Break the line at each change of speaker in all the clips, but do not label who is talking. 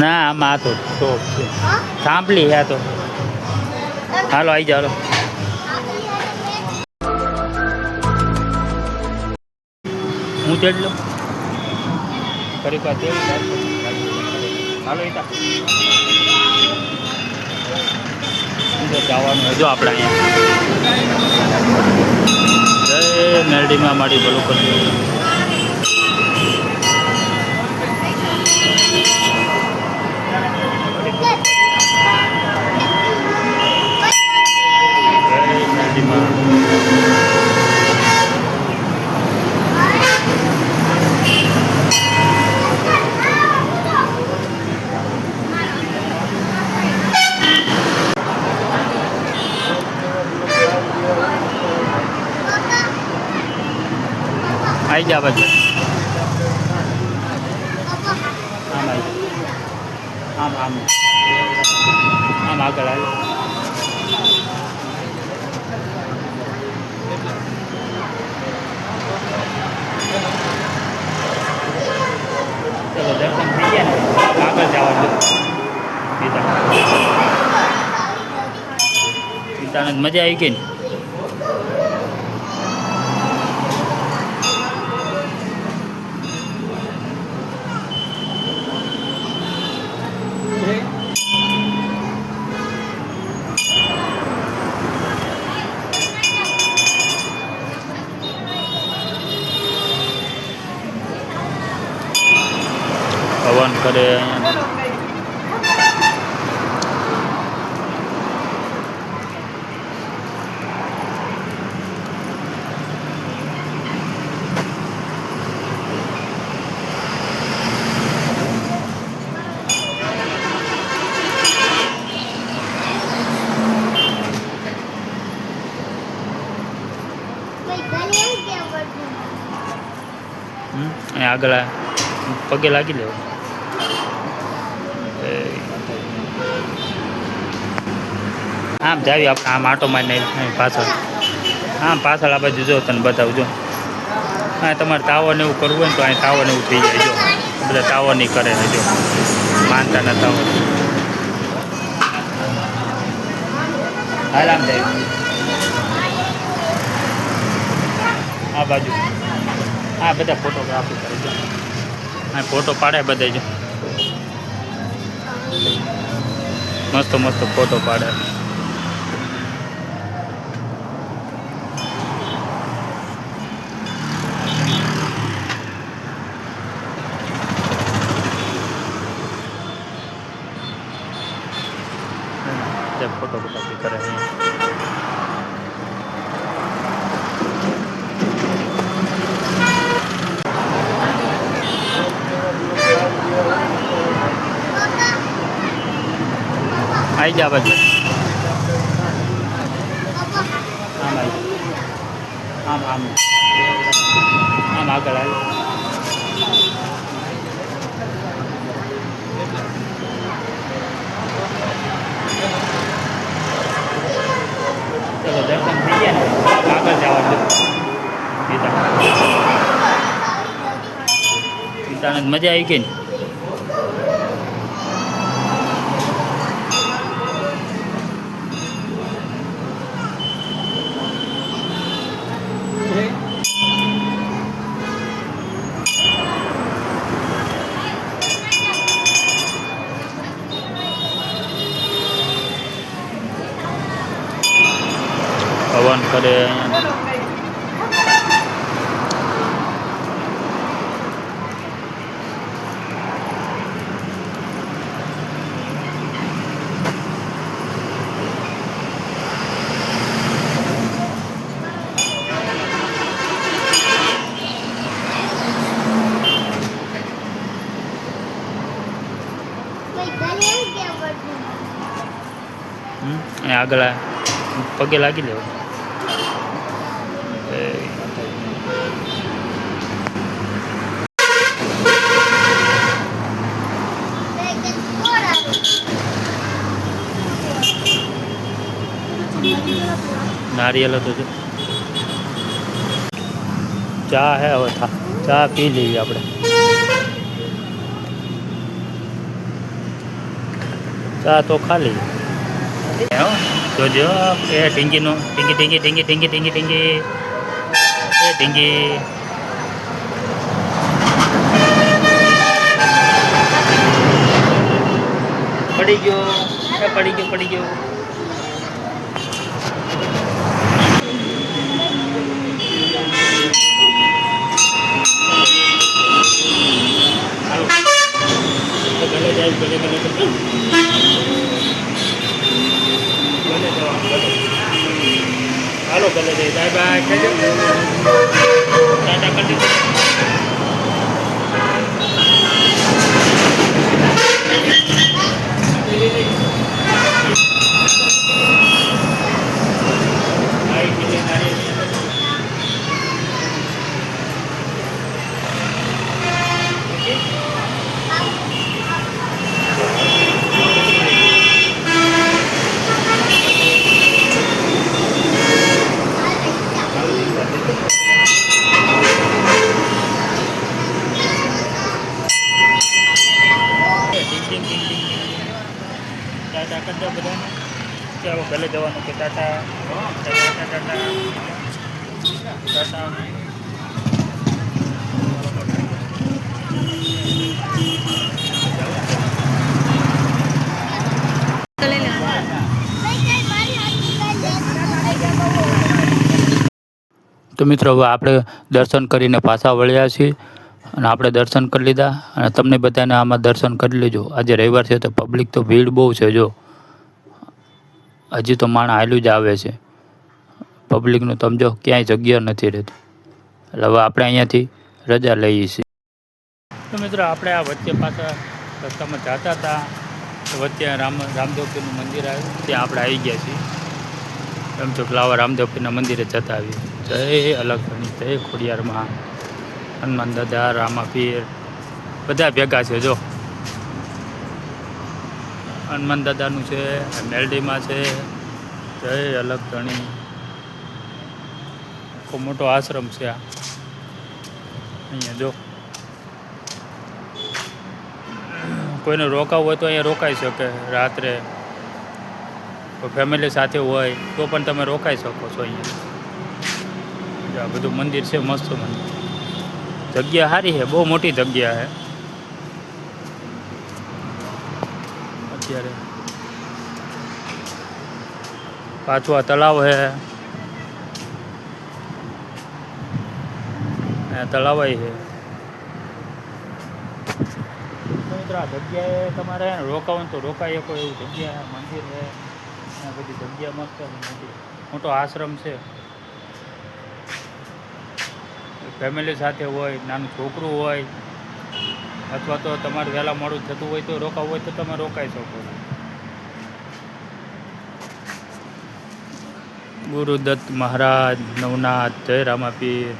ના, આમાં આ તો. છે સાંભળી, આ તો. હાલો આવી જાઓ હું ચડલો ફરી વાર. હાલો ઈતા શું છે જવાનું જો આપણે અહીંયા. જય મેરડીમાં મારી બોલું કરજો જય મેરડીમાં આવી જા બાજુ આમ આવી આમ આમ આમ આગળ આવી ચલો દર્શન થઈ ગયા ને આગળ જવાનું પિતા પિતાને મજા આવી ગઈ ને હવન કરે અહીંયા હમ, અહીંયા આગળ આ પગે લાગી લેવું આમ જાવી આપણે, આમ આટો મારીને પાછળ. આમ પાછળ આ બાજુ જો તને બતાવજો હા તમારે તાવો ને એવું કરવું હોય ને તો અહીં તાવો ને એવું થઈ જાય, જો. બધા તાવો નહીં કરે ને, જો. માનતા ના હાલ આમ જાય. આ બાજુ. આ બધા ફોટોગ્રાફી કરે છે આ ફોટો પાડે બધા, જો. મસ્ત મસ્ત ફોટો પાડે. જે ફોટોગ્રાફી કરે છે આવી જા બાજુ આમ આમ આમ આમ આગળ આવી ચલો દર્શન થઈ ગયા ને આગળ જવાનું પિતાને મજા આવી ગઈ ને હવન કરે અહીંયા હમ, અહીંયા આગળ આ પગે લાગી લેવું એ નારિયેલ હતું જો ચા હે હવે ચા પી લેવી આપણે ચા તો ખાલી જોજો એ ઢીંગીનો ઢીંગી ઢીંગી ઢીંગી ઢીંગી ઢીંગી ઢીંગી એ ઢીંગી પડી ગયો પડી ગયો પડી ગયો હાલો. ભલે જાય બાય બાય ટાટા કરી દીધું Ay, milenario. ટાટા કરી દો બધાને ચાલો ગલે જવાનું કે ટાટા ટાટા ટાટા ટાટા તો મિત્રો, હવે આપણે દર્શન કરીને પાછા વળ્યા છીએ અને આપણે દર્શન કરી લીધા અને તમને બધાને આમાં દર્શન કરી લેજો. આજે રવિવાર છે તો પબ્લિક તો ભીડ બહુ છે જો. હજી તો માણસ હાલ્યું જ આવે છે. પબ્લિકનું તમજો ક્યાંય જગ્યા નથી રહેતી. એટલે હવે આપણે અહીંયાથી રજા લઈએ છીએ. તો મિત્રો, આપણે આ વચ્ચે પાછા રસ્તામાં જતા હતા. વચ્ચે રામ રામદેવપીરનું મંદિર આવ્યું, ત્યાં આપણે આવી ગયા છીએ. તો લાવા રામદેવપીના મંદિરે જતા આવીએ. જય અલગની જય ખોડિયારમાં. હનુમાન દાદા, રામાપીર, બધા ભેગા છે, જો. હનુમાન દાદાનું છે મેલડીમાં છે. જય અલગ ધણી ખૂબ મોટો આશ્રમ છે આ. અહીંયા જો. કોઈને રોકાવું હોય તો અહીંયા રોકાઈ શકે રાત્રે. ફેમિલી સાથે હોય, તો પણ તમે રોકાઈ શકો છો અહીંયા. બધું મંદિર છે, મસ્ત મંદિર. જગ્યા સારી છે, બહુ મોટી જગ્યા છે. અત્યારે પાછું આ તળાવ છે. તળાવ છે. મિત્રો જગ્યાએ તમારે રોકાવું તો રોકાઈ શકો એવું જગ્યા, મંદિર છે. આ બધી જગ્યા મસ્ત નથી મોટી. આશ્રમ છે. ફેમિલી સાથે હોય, નાનું છોકરું હોય, અથવા તો તમારે વહેલા મોડું થતું હોય તો રોકાવું હોય તો તમે રોકાઈ શકો. ગુરુદત્ત મહારાજ, નવનાથ, જય રામાપીર.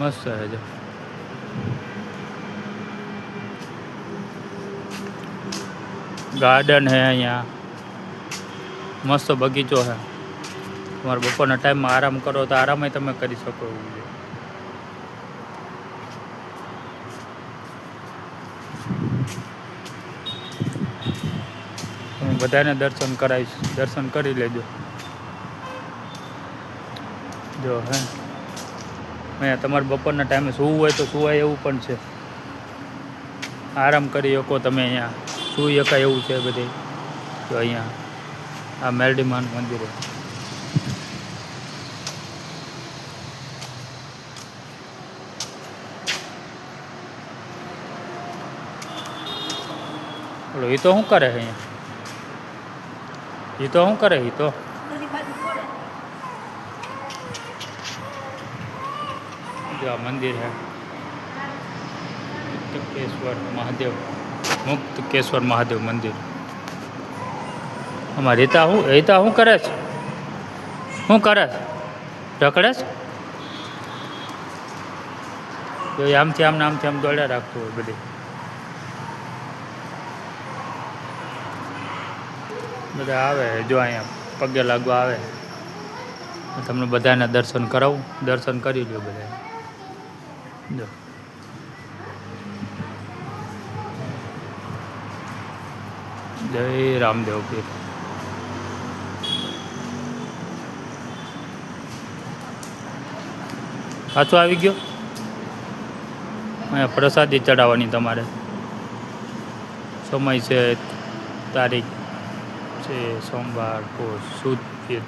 મસ્ત છે જો. ગાર્ડન હે અહીંયા. મસ્ત બગીચો છે. તમારે બપોરના ટાઈમમાં આરામ કરો તો આરામે તમે કરી શકો એવું છે હું બધાને દર્શન કરાવીશ. દર્શન કરી લેજો. જો હે. અહીંયા તમારે બપોરના ટાઈમે સૂવું હોય તો સુવાય એવું પણ છે. આરામ કરી શકો તમે અહીંયા. સૂઈ શકાય એવું છે બધે. જો અહીંયા. આ મેરડીમાન મંદિરે બોલો એ તો શું કરે છે અહીંયા એ તો શું કરે એ તો જો આ મંદિર છે મુક્તકેશ્વર મહાદેવ મુક્તકેશ્વર મહાદેવ મંદિર અમારે રીતા શું રીતા શું કરે છે? શું કરે છે? રખડે છે? આમથી આમ આમથી આમ દોડ્યા રાખતું હોય બધી. બધા આવે જો અહીંયા પગે લાગવા આવે. તમને બધાને દર્શન કરાવું. દર્શન કરી લો બધા જો. જય રામદેવ પીર પાછો આવી ગયો? અહીંયા પ્રસાદી ચડાવવાની તમારે. સમય છે તારીખ છે સોમવાર સુદ બીજ.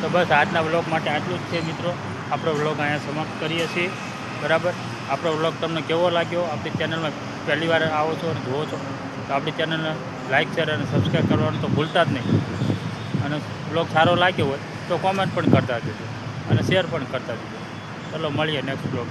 તો બસ આજના વ્લોગ માટે આટલું જ છે મિત્રો. આપણો વ્લોગ અહીંયા સમાપ્ત કરીએ છીએ. બરાબર? આપણો વ્લોગ તમને કેવો લાગ્યો? આપણી ચેનલમાં પહેલી વાર આવો છો અને જુઓ છો. તો આપણી ચેનલને લાઇક શેર અને સબસ્ક્રાઈબ કરવાનું તો ભૂલતા જ નહીં. અને બ્લોગ સારો લાગ્યો હોય તો કોમેન્ટ પણ કરતા જજો. અને શેર પણ કરતા જજો. ચલો, મળીએ નેક્સ્ટ વ્લોગ